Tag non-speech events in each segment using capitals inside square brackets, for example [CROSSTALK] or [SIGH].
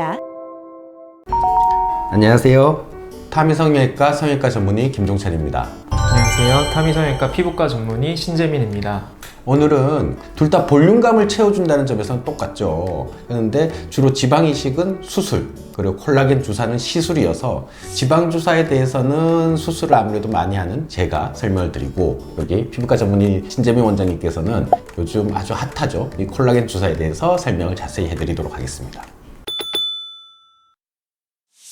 있습니다. 안녕하세요. 타미성형외과 성형외과 전문의 김종찬입니다. 안녕하세요. 타미성형외과 피부과 전문의 신재민입니다. 오늘은 둘 다 볼륨감을 채워준다는 점에서는 똑같죠. 그런데 주로 지방 이식은 수술, 그리고 콜라겐 주사는 시술이어서 지방 주사에 대해서는 수술을 아무래도 많이 하는 제가 설명을 드리고 여기 피부과 전문의 신재민 원장님께서는 요즘 아주 핫하죠. 이 콜라겐 주사에 대해서 설명을 자세히 해드리도록 하겠습니다.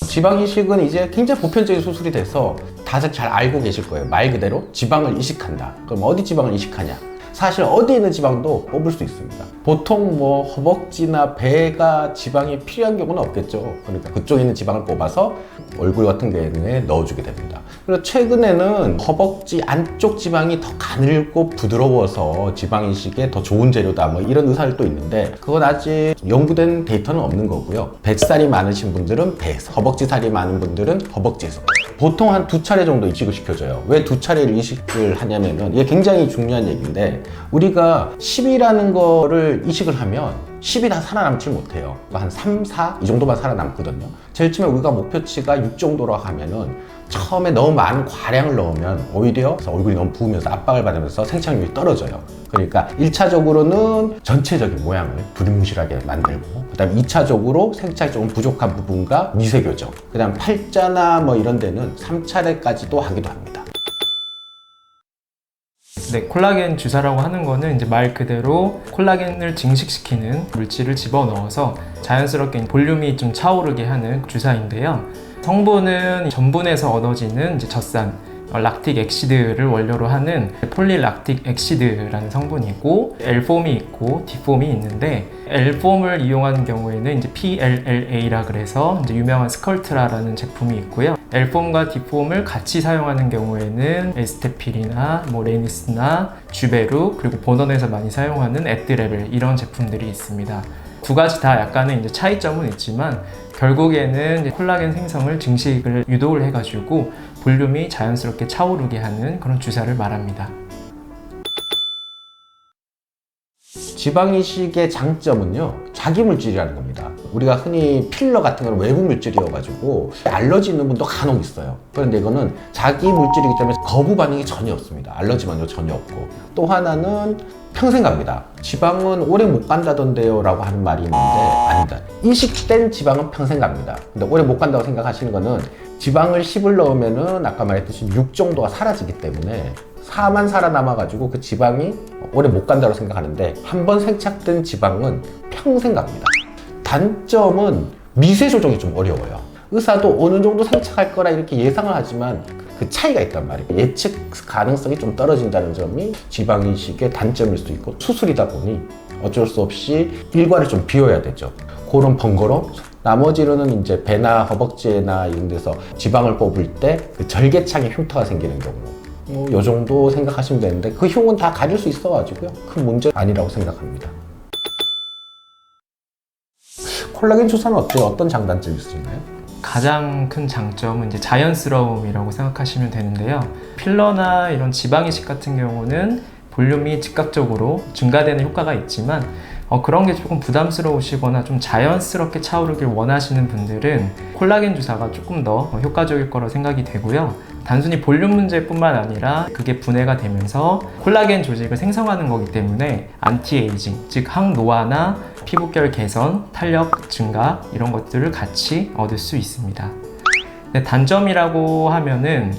지방 이식은 이제 굉장히 보편적인 수술이 돼서 다들 잘 알고 계실 거예요. 말 그대로 지방을 이식한다. 그럼 어디 지방을 이식하냐? 사실 어디에 있는 지방도 뽑을 수 있습니다. 보통 뭐 허벅지나 배가 지방이 필요한 경우는 없겠죠. 그러니까 그쪽에 있는 지방을 뽑아서 얼굴 같은 경우에 넣어주게 됩니다. 그리고 최근에는 허벅지 안쪽 지방이 더 가늘고 부드러워서 지방 이식에 더 좋은 재료다 뭐 이런 의사를 또 있는데 그건 아직 연구된 데이터는 없는 거고요. 뱃살이 많으신 분들은 배에서, 허벅지 살이 많은 분들은 허벅지에서. 보통 한 두 차례 정도 이식을 시켜줘요. 왜 두 차례를 이식을 하냐면은 이게 굉장히 중요한 얘기인데 우리가 10이라는 거를 이식을 하면 10이 다 살아남질 못해요. 한 3, 4 이 정도만 살아남거든요. 제일 처음에 우리가 목표치가 6 정도로 하면은 처음에 너무 많은 과량을 넣으면 오히려 얼굴이 너무 부으면서 압박을 받으면서 생착률이 떨어져요. 그러니까 1차적으로는 전체적인 모양을 두리뭉실하게 만들고 그 다음 2차적으로 생착이 조금 부족한 부분과 미세 교정 그 다음 팔자나 뭐 이런 데는 3차례까지도 하기도 합니다. 네, 콜라겐 주사라고 하는 거는 이제 말 그대로 콜라겐을 증식시키는 물질을 집어넣어서 자연스럽게 볼륨이 좀 차오르게 하는 주사인데요. 성분은 전분에서 얻어지는 이제 젖산, 어, 락틱 엑시드를 원료로 하는 폴리락틱 엑시드라는 성분이고 L폼이 있고 D폼이 있는데 L폼을 이용하는 경우에는 이제 PLLA라 그래서 이제 유명한 스컬트라라는 제품이 있고요. L폼과 D폼을 같이 사용하는 경우에는 에스테필이나 뭐 레니스나 주베루 그리고 본원에서 많이 사용하는 에드레벨 이런 제품들이 있습니다. 두 가지 다 약간의 이제 차이점은 있지만 결국에는 콜라겐 생성을 증식을 유도를 해가지고 볼륨이 자연스럽게 차오르게 하는 그런 주사를 말합니다. 지방 이식의 장점은요 자기 물질이라는 겁니다. 우리가 흔히 필러 같은 건 외부 물질이어가지고 알러지 있는 분도 간혹 있어요. 그런데 이거는 자기 물질이기 때문에 거부 반응이 전혀 없습니다. 알러지 반응 전혀 없고. 또 하나는 평생 갑니다. 지방은 오래 못 간다던데요 라고 하는 말이 있는데 아니다. 이식된 지방은 평생 갑니다. 근데 오래 못 간다고 생각하시는 거는 지방을 10을 넣으면은 아까 말했듯이 6 정도가 사라지기 때문에 4만 살아남아가지고 그 지방이 오래 못 간다고 생각하는데 한 번 생착된 지방은 평생 갑니다. 단점은 미세 조정이 좀 어려워요. 의사도 어느 정도 생착할 거라 이렇게 예상을 하지만 그 차이가 있단 말이에요. 예측 가능성이 좀 떨어진다는 점이 지방 이식의 단점일 수도 있고 수술이다 보니 어쩔 수 없이 일과를 좀 비워야 되죠. 그런 번거로움. 나머지로는 이제 배나 허벅지나 이런 데서 지방을 뽑을 때 그 절개창에 흉터가 생기는 경우. 뭐, 요 정도 생각하시면 되는데 그 흉은 다 가릴 수 있어가지고요. 큰 문제 아니라고 생각합니다. 콜라겐 주사는 어때요? 어떤 장단점이 있으나요? 가장 큰 장점은 이제 자연스러움이라고 생각하시면 되는데요. 필러나 이런 지방 이식 같은 경우는 볼륨이 즉각적으로 증가되는 효과가 있지만 어, 그런 게 조금 부담스러우시거나 좀 자연스럽게 차오르길 원하시는 분들은 콜라겐 주사가 조금 더 효과적일 거라 생각이 되고요. 단순히 볼륨 문제뿐만 아니라 그게 분해가 되면서 콜라겐 조직을 생성하는 거기 때문에 안티에이징, 즉 항노화나 피부결 개선, 탄력 증가 이런 것들을 같이 얻을 수 있습니다. 단점이라고 하면은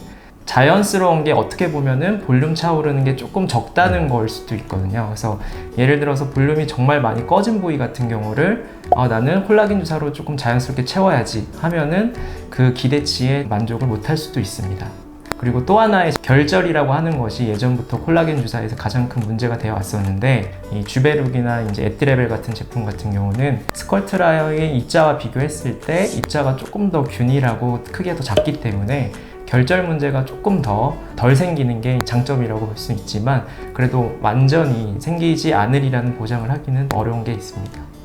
자연스러운 게 어떻게 보면은 볼륨 차오르는 게 조금 적다는 걸 수도 있거든요. 그래서 예를 들어서 볼륨이 정말 많이 꺼진 부위 같은 경우를 어, 나는 콜라겐 주사로 조금 자연스럽게 채워야지 하면은 그 기대치에 만족을 못할 수도 있습니다. 그리고 또 하나의 결절이라고 하는 것이 예전부터 콜라겐 주사에서 가장 큰 문제가 되어 왔었는데 이 주베룩이나 이제 에티레벨 같은 제품 같은 경우는 스컬트라의 입자와 비교했을 때 입자가 조금 더 균일하고 크게 더 작기 때문에 결절 문제가 조금 더 덜 생기는 게 장점이라고 볼 수 있지만 그래도 완전히 생기지 않으리라는 보장을 하기는 어려운 게 있습니다.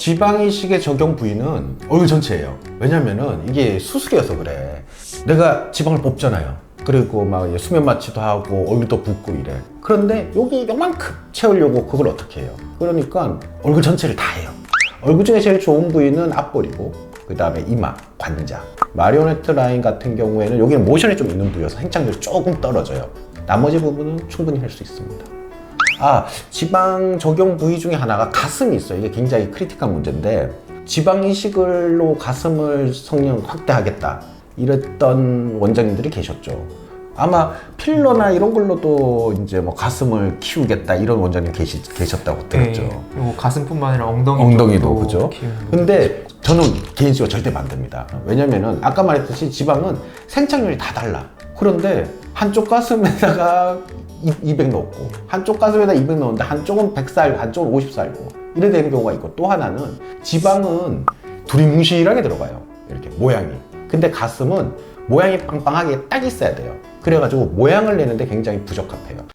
지방 이식의 적용 부위는 얼굴 전체예요. 왜냐면은 이게 수술이어서 그래. 내가 지방을 뽑잖아요. 그리고 막 수면 마취도 하고 얼굴도 붓고 이래. 그런데 여기 요만큼 채우려고 그걸 어떻게 해요? 그러니까 얼굴 전체를 다 해요. 얼굴 중에 제일 좋은 부위는 앞볼이고 그 다음에 이마, 관자. 마리오네트 라인 같은 경우에는 여기는 모션이 좀 있는 부위여서 행착률이 조금 떨어져요. 나머지 부분은 충분히 할 수 있습니다. 아, 지방 적용 부위 중에 하나가 가슴이 있어요. 이게 굉장히 크리티컬 문제인데 지방 이식을로 가슴을 성령 확대하겠다 이랬던 원장님들이 계셨죠. 아마 필러나 이런 걸로도 이제 뭐 가슴을 키우겠다 이런 원장님 계시, 계셨다고 들었죠. 네, 가슴뿐만 아니라 엉덩이 엉덩이도 그죠. 근데 저는 개인적으로 절대 반대입니다. 왜냐면은 아까 말했듯이 지방은 생착률이 다 달라. 그런데 한쪽 가슴에다가 200 넣고 한쪽 가슴에다 200 넣는데 한쪽은 100살, 한쪽은 50 살고 이래 되는 경우가 있고 또 하나는 지방은 두리뭉실하게 들어가요. 이렇게 모양이. 근데 가슴은 모양이 빵빵하게 딱 있어야 돼요. 그래가지고 모양을 내는데 굉장히 부적합해요.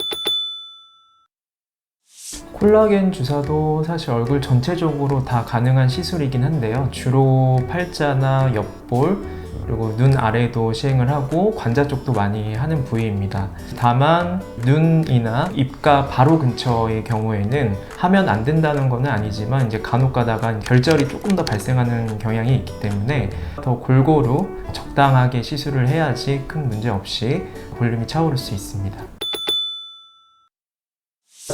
콜라겐 주사도 사실 얼굴 전체적으로 다 가능한 시술이긴 한데요. 주로 팔자나 옆볼 그리고 눈 아래도 시행을 하고 관자 쪽도 많이 하는 부위입니다. 다만 눈이나 입가 바로 근처의 경우에는 하면 안 된다는 건 아니지만 이제 간혹 가다가 결절이 조금 더 발생하는 경향이 있기 때문에 더 골고루 적당하게 시술을 해야지 큰 문제 없이 볼륨이 차오를 수 있습니다.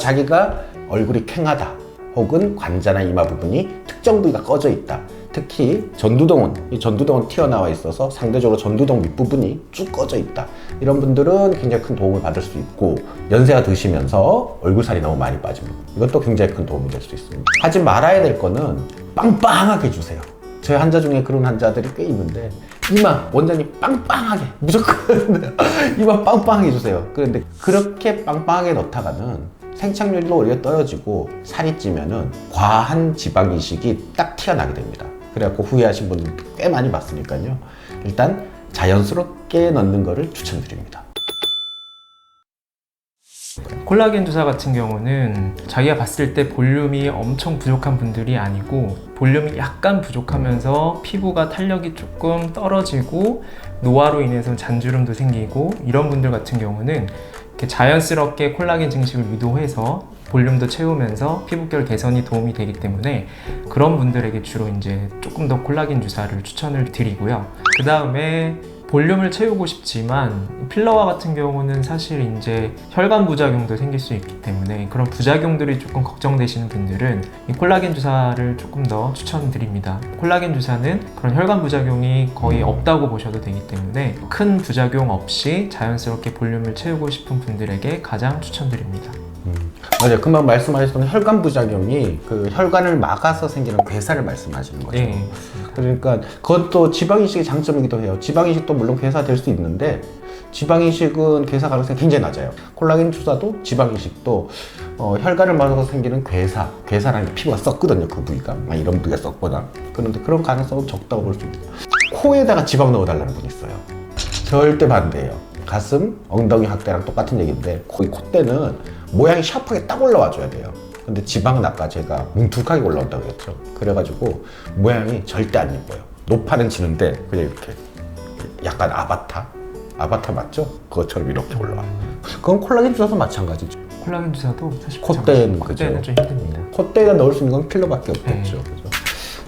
자기가 얼굴이 캥하다 혹은 관자나 이마 부분이 특정 부위가 꺼져 있다. 특히 전두동은 이 전두동은 튀어나와 있어서 상대적으로 전두동 윗부분이 쭉 꺼져 있다. 이런 분들은 굉장히 큰 도움을 받을 수 있고 연세가 드시면서 얼굴살이 너무 많이 빠집니다 이것도 굉장히 큰 도움이 될 수 있습니다. 하지 말아야 될 거는 빵빵하게 해주세요. 저희 환자 중에 그런 환자들이 꽤 있는데 이마 원장님 빵빵하게 무조건 [LAUGHS] 이마 빵빵하게 해주세요. 그런데 그렇게 빵빵하게 넣다가는 생착률도 오히려 떨어지고 살이 찌면은 과한 지방 이식이 딱 튀어나게 됩니다. 그래갖고 후회하신 분들 꽤 많이 봤으니까요. 일단 자연스럽게 넣는 거를 추천드립니다. 콜라겐 주사 같은 경우는 자기가 봤을 때 볼륨이 엄청 부족한 분들이 아니고 볼륨이 약간 부족하면서 피부가 탄력이 조금 떨어지고 노화로 인해서 잔주름도 생기고 이런 분들 같은 경우는 이렇게 자연스럽게 콜라겐 증식을 유도해서 볼륨도 채우면서 피부결 개선이 도움이 되기 때문에 그런 분들에게 주로 이제 조금 더 콜라겐 주사를 추천을 드리고요. 그 다음에 볼륨을 채우고 싶지만 필러와 같은 경우는 사실 이제 혈관 부작용도 생길 수 있기 때문에 그런 부작용들이 조금 걱정되시는 분들은 이 콜라겐 주사를 조금 더 추천드립니다. 콜라겐 주사는 그런 혈관 부작용이 거의 없다고 보셔도 되기 때문에 큰 부작용 없이 자연스럽게 볼륨을 채우고 싶은 분들에게 가장 추천드립니다. 맞아요 금방 말씀하셨던 혈관 부작용이 그 혈관을 막아서 생기는 괴사를 말씀하시는 거죠 네. 그러니까 그것도 지방이식의 장점이기도 해요. 지방이식도 물론 괴사될 수 있는데 지방이식은 괴사 가능성이 굉장히 낮아요. 콜라겐 주사도 지방이식도 어, 혈관을 막아서 생기는 괴사, 괴사라는 게 피부가 썩거든요. 그 부위가 막 이런 부위가 썩거나 그런데 그런 가능성은 적다고 볼 수 있어요. 코에다가 지방 넣어달라는 분이 있어요. 절대 반대예요. 가슴, 엉덩이 확대랑 똑같은 얘기인데 거기 콧대는 모양이 샤프하게 딱 올라와 줘야 돼요. 근데 지방은 아까 제가 뭉툭하게 올라온다고 했죠. 그래가지고 모양이 절대 안 예뻐요. 높아는 지는데 그냥 이렇게 약간 아바타? 아바타 맞죠? 그것처럼 이렇게 올라와. 그건 콜라겐 주사도 마찬가지죠. 콜라겐 주사도 사실 콧대는 콧대는 그죠. 좀 힘듭니다. 콧대에다 넣을 수 있는 건 필러밖에 없겠죠. 네.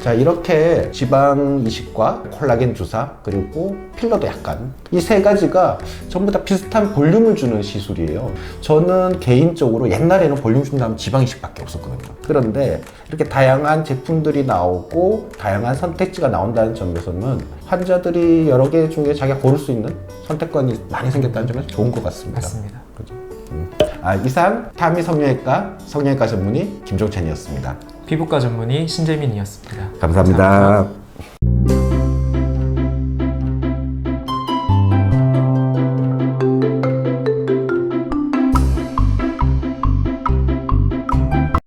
자 이렇게 지방 이식과 콜라겐 주사 그리고 필러도 약간 이 세 가지가 전부 다 비슷한 볼륨을 주는 시술이에요. 저는 개인적으로 옛날에는 볼륨 준다면 지방 이식밖에 없었거든요. 그런데 이렇게 다양한 제품들이 나오고 다양한 선택지가 나온다는 점에서는 환자들이 여러 개 중에 자기가 고를 수 있는 선택권이 많이 생겼다는 점에서 좋은 것 같습니다. 맞습니다. 그죠? 음. 아, 이상 타미 성형외과 성형외과 전문의 김종찬이었습니다. 피부과 전문의 신재민이었습니다 감사합니다. 감사합니다.